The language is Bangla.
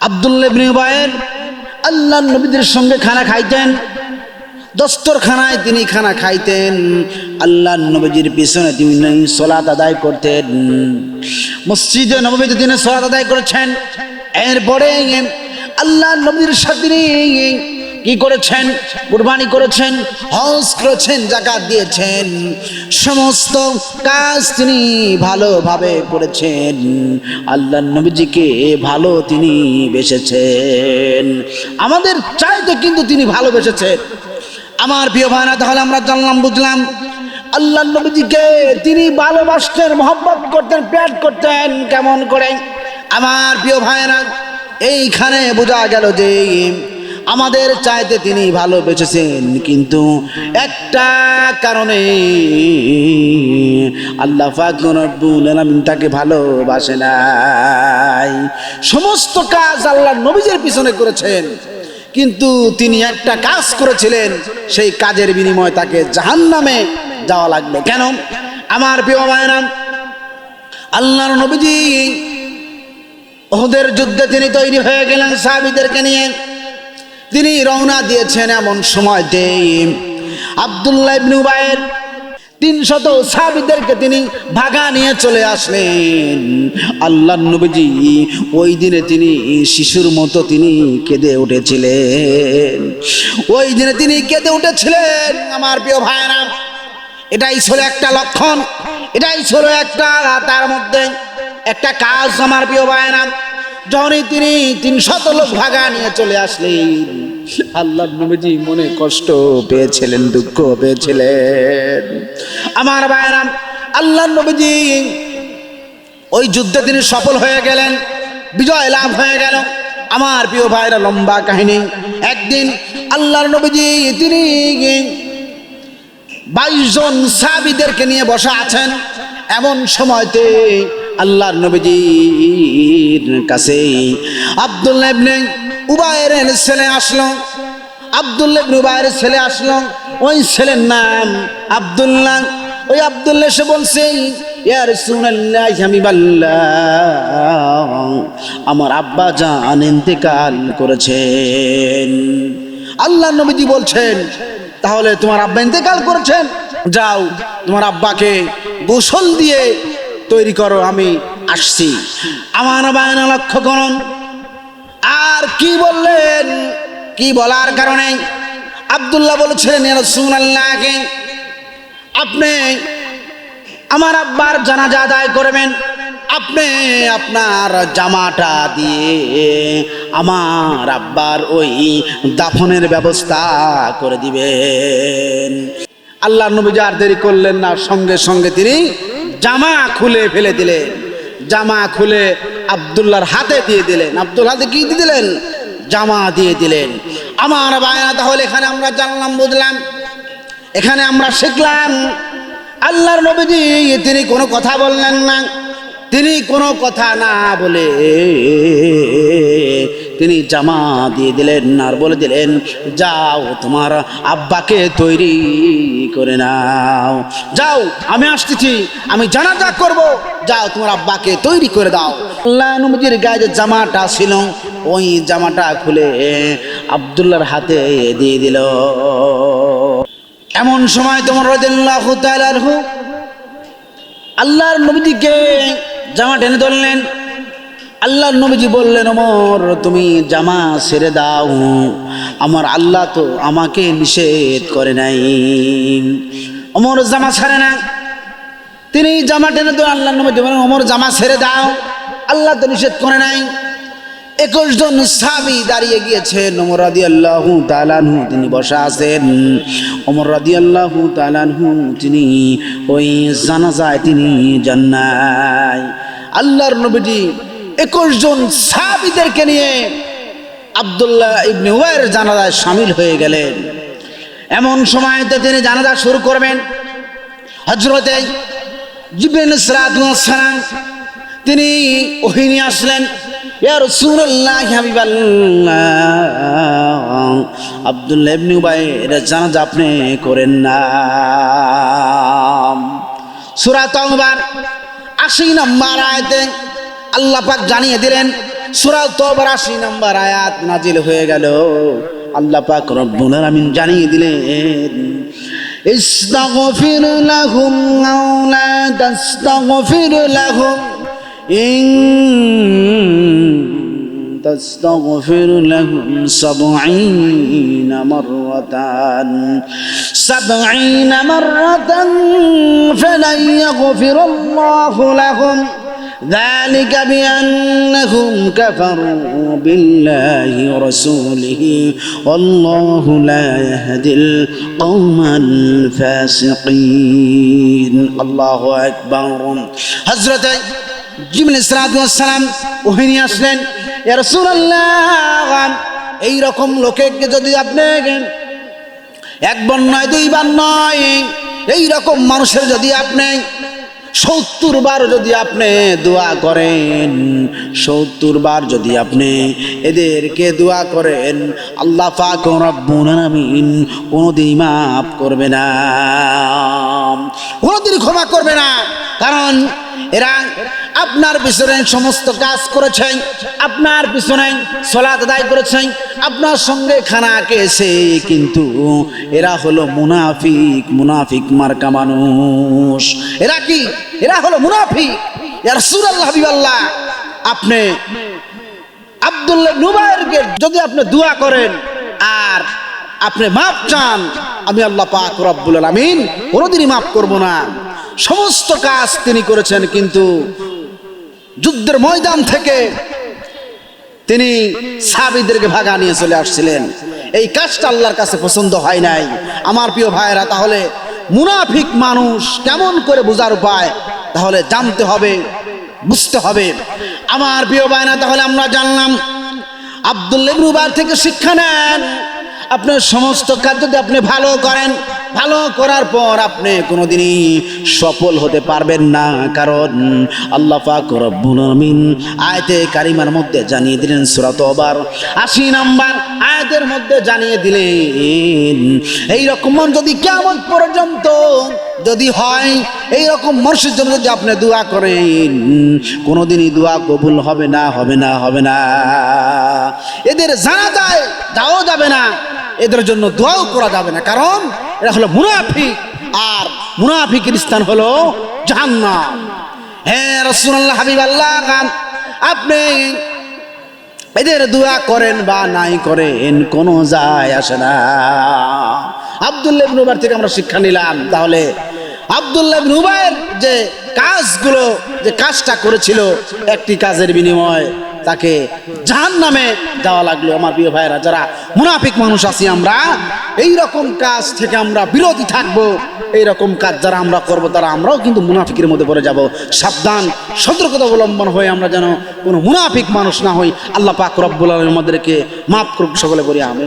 আবদুল্লাবিন আল্লাহ নবীদের সঙ্গে খানা খাইতেন। দস্তরখানায় তিনি খানা খাইতেন। আল্লাহ নবীজির পিছনে তিনি সলাত আদায় করতেন। মসজিদে নবীতে তিনি সলাত আদায় করেছেন। এরপরে আল্লাহ নবীর সাথে কি করেছেন? কুরবানি করেছেন, হজ করেছেন, জাকাত দিয়েছেন। সমস্ত কাজ তিনি ভালোভাবে করেছেন। আল্লাহ নবীজিকে ভালো তিনি বেসেছেন। আমাদের চাইতে কিন্তু তিনি ভালোবেসেছেন আমার প্রিয় ভাইরা, তাহলে আমরা জানলাম, বুঝলাম আল্লাহ নবীজিকে তিনি ভালোবাসতেন, মহব্বত করতেন, প্যাট করতেন, কেমন করে? আমার প্রিয় ভাইরা, এইখানে বোঝা গেল যে আমাদের চাইতে তিনি ভালোবেসেছেন। কিন্তু একটা কারণে আল্লাহ ফাকুল আলমিন তাকে ভালোবাসে নাই। সমস্ত কাজ আল্লাহ নবীজের পিছনে করেছেন। কিন্তু তিনি একটা কাজ করেছিলেন, সেই কাজের বিনিময়ে তাকে জাহান নামে যাওয়া লাগল কেন? আমার প্রিয় মায়েরা আল্লাহর নবীজি ওদের যুদ্ধে তিনি তৈরি হয়ে গেলেন সাহাবিদেরকে নিয়ে। তিনি রওনা দিয়েছেন এমন সময়তে আবদুল্লাহ ইবনে উবায়ের তিনশত সাহাবিদেরকে তিনি ভাগা নিয়ে চলে আসলেন। আল্লাহ নবীজি ওই দিনে তিনি শিশুর মতো তিনি কেঁদে উঠেছিলেন। ওই দিনে তিনি কেঁদে উঠেছিলেন। আমার প্রিয় ভাইয়েরা, এটাই ছিল একটা লক্ষণ, এটাই ছিল একটা তার মধ্যে একটা কাজ। আমার প্রিয় ভাইয়েরা যখনই তিনি তিনশত লোক ভাগা নিয়ে চলে আসলেন, আল্লাহ নবীজি মনে কষ্ট পেয়েছিলেন, দুঃখ পেয়েছিলেন। আমার ভাইয়েরা, আল্লাহ নবীজি ওই যুদ্ধে তিনি সফল হয়ে গেলেন, বিজয় লাভ হয়ে গেল। আমার প্রিয় ভাইরা লম্বা কাহিনী। একদিন আল্লাহর নবীজি তিনি বাইশ জন সাবিদেরকে নিয়ে বসা আছেন। এমন সময়তে আল্লাহর নবীজির কাছে। আব্দুল্লাহ ইবনে উবায়ের ছেলে আসলো। আব্দুল্লাহ উবায়ের ছেলে আসলো। ওই ছেলের নাম আব্দুল্লাহ। ওই আব্দুল্লাহ সে বলছে আমার আব্বা জান ইন্তেকাল করেছেন। আল্লাহ নবীজি বলছেন, তাহলে তোমার আব্বা ইন্তেকাল করেছেন? যাও, তোমার আব্বাকে গোসল দিয়ে তৈরি করো, আমি আসছি। আমার বায়না লক্ষ্য করুন। আর কি বললেন? কি বলার কারণে? আব্দুল্লাহ বলেছিলেন রসুন আল্লাহকে আপনি আমার আব্বার জানাজা আদায় করবেন। আপনি আপনার জামাটা দিয়ে আমার আব্বার ওই দাফনের ব্যবস্থা করে দিবেন। আল্লাহ নবী আর দেরি করলেন না, সঙ্গে সঙ্গে তিনি জামা খুলে ফেলে দিলেন জামা খুলে আবদুল্লাহর হাতে দিয়ে দিলেন। আব্দুল হাতে কি দিয়ে দিলেন? জামা দিয়ে দিলেন। আমার বায়না তাহলে এখানে আমরা জানলাম, বুঝলাম। এখানে আমরা শিখলাম, আল্লাহর নবীজি তিনি কোনো কথা বললেন না। তিনি কোনো কথা না বলে তিনি জামা দিয়ে দিলেন, আর বলে দিলেন, যাও তোমার আব্বাকে তৈরি করে নাও। যাও, আমি আসতেছি, আমি জানাজা করব। যাও, তোমার আব্বাকে তৈরি করে দাও। আল্লাহ নবীজির গায়ে যে জামাটা ছিল, ওই জামাটা খুলে আবদুল্লার হাতে দিয়ে দিল। এমন সময় তোমার তালারহু আল্লাহর নবীজিকে জামা টেনে ধরলেন। আল্লাহর নবীজি বললেন, ওমর, তুমি জামা ছেড়ে দাও। আমার আল্লাহ তো আমাকে নিষেধ করে নাই। অমর জামা ছাড়ে না। তিনি জামা টেনে ধরে আল্লাহর নবীজি বলেন ওমর, জামা ছেড়ে দাও। আল্লাহ তো নিষেধ করে নাই। একুশ জন সাবি দাঁড়িয়ে গিয়েছেন। ওমর রাদি আল্লাহ তালানহু তিনি বসা আছেন। ওমর রাদি আল্লাহ তালানহু তিনি ওই জানাজায় তিনি জান্নাই আল্লাহর নবীজি একুশ জন সাবিদেরকে নিয়ে আবদুল্লাহ ইবনে উবাইয়ের জানাজায় সামিল হয়ে গেলেন। এমন সময়তে তিনি জানাজা শুরু করবেন। হজরতে জিবেন সালাম, তিনি ওহিনী আসলেন, ইয়া রাসূলুল্লাহ হাবিবাল্লাহ, আব্দুল্লাহ ইবনে উবাইয়ের জানাজা আপনি করেন না। সূরা তাওবার 80 নম্বর আয়াতে আল্লাহ পাক জানিয়ে দিলেন সূরা তওবার 80 নম্বর আয়াত নাজিল হয়ে গেল আল্লাহ পাক রব্বুল আলামিন জানিয়ে দিলেন ইস্তাগফির লাহুম আও লা তাস্তাগফির লাহুম ইন تستغفر لهم سبعين مرة سبعين مرة فلن يغفر الله لهم ذلك بأنهم كفروا بالله ورسوله والله لا يهدي القوم الفاسقين الله أكبر حضرت জিবরিল সালাম ওহিনী আসলেন ইয়া রাসূলুল্লাহ এই রকম লোকেকে যদি আপনি একবার নয় দুইবার নয় এই রকম মানুষের যদি আপনি সত্তর বার যদি আপনি দোয়া করেন, সত্তর বার যদি আপনি এদেরকে দোয়া করেন, আল্লাহ পাক রব্বুল কোনোদিন মাফ করবে না। কোনোদিন ক্ষমা করবে না। কারণ এরা আপনার পিছনে সমস্ত কাজ করেছেন, আপনার পিছনে সলাত আদায় করেছেন, আপনার সঙ্গে খানা খেয়েছে কিন্তু এরা হলো মুনাফিক মুনাফিক মার্কা মানুষ। এরা কি? এরা হলো মুনাফিক। এর সুরাল্লাহ হাবিবাল্লাহ, আপনি আব্দুল্লাহ নুবাইরকে যদি আপনি দোয়া করেন আর আপনি মাপ চান, আমি আল্লাহ পাক রব্বুল আলামিন কোনোদিনই মাফ করব না। সমস্ত কাজ তিনি করেছেন কিন্তু যুদ্ধের ময়দান থেকে তিনি সাবিদেরকে ভাগা নিয়ে চলে আসছিলেন। এই কাজটা আল্লাহর কাছে পছন্দ হয় নাই। আমার প্রিয় ভাইয়েরা, তাহলে মুনাফিক মানুষ কেমন করে বোঝার উপায়? তাহলে জানতে হবে, বুঝতে হবে। আমার প্রিয় ভাইরা তাহলে আমরা জানলাম আব্দুল্লাহ রুবার থেকে শিক্ষা নেন। আপনার সমস্ত কাজ যদি আপনি ভালো করেন ভালো করার পর আপনি কোনোদিনই সফল হতে পারবেন না। কারণ আল্লাহ পাক আমিন আয়াতে কারিমার মধ্যে জানিয়ে দিলেন, সূরা তওবার 80 নাম্বার আয়াতের মধ্যে জানিয়ে দিলেন এই রকম যদি কেমন পর্যন্ত যদি হয় এই রকম মানুষের জন্য যদি আপনি দোয়া করেন, কোনোদিনই দোয়া কবুল হবে না হবে না হবে না। এদের জানা যায় যাও যাবে না। এদের জন্য দোয়াও করা যাবে না। কারণ এরা হলো মুনাফিক। আর মুনাফিকের স্থান হলো জাহান্নাম। হ্যাঁ রসুল্লাহ হাবিব, আল্লাহ খান, আপনি এদের দোয়া করেন বা নাই করেন, কোনো যায় আসে না। আবদুল্লাহ ইবনুবার থেকে আমরা শিক্ষা নিলাম। তাহলে আবদুল্লাহ উবাইর যে কাজগুলো, যে কাজটা করেছিল, একটি কাজের বিনিময় তাকে জাহান নামে যাওয়া লাগল। আমার প্রিয় ভাইয়েরা, যারা মুনাফিক মানুষ আছি আমরা এই রকম কাজ থেকে আমরা বিরতি থাকব এই রকম কাজ যারা আমরা করব, তারা আমরাও কিন্তু মুনাফিকের মধ্যে পড়ে যাব। সাবধান, সতর্কতা অবলম্বন হয়ে আমরা যেন কোনো মুনাফিক মানুষ না হই। আল্লাহ পাক রব্বুল আলমীর আমাদেরকে মাফ করুক, সকলে করি আমি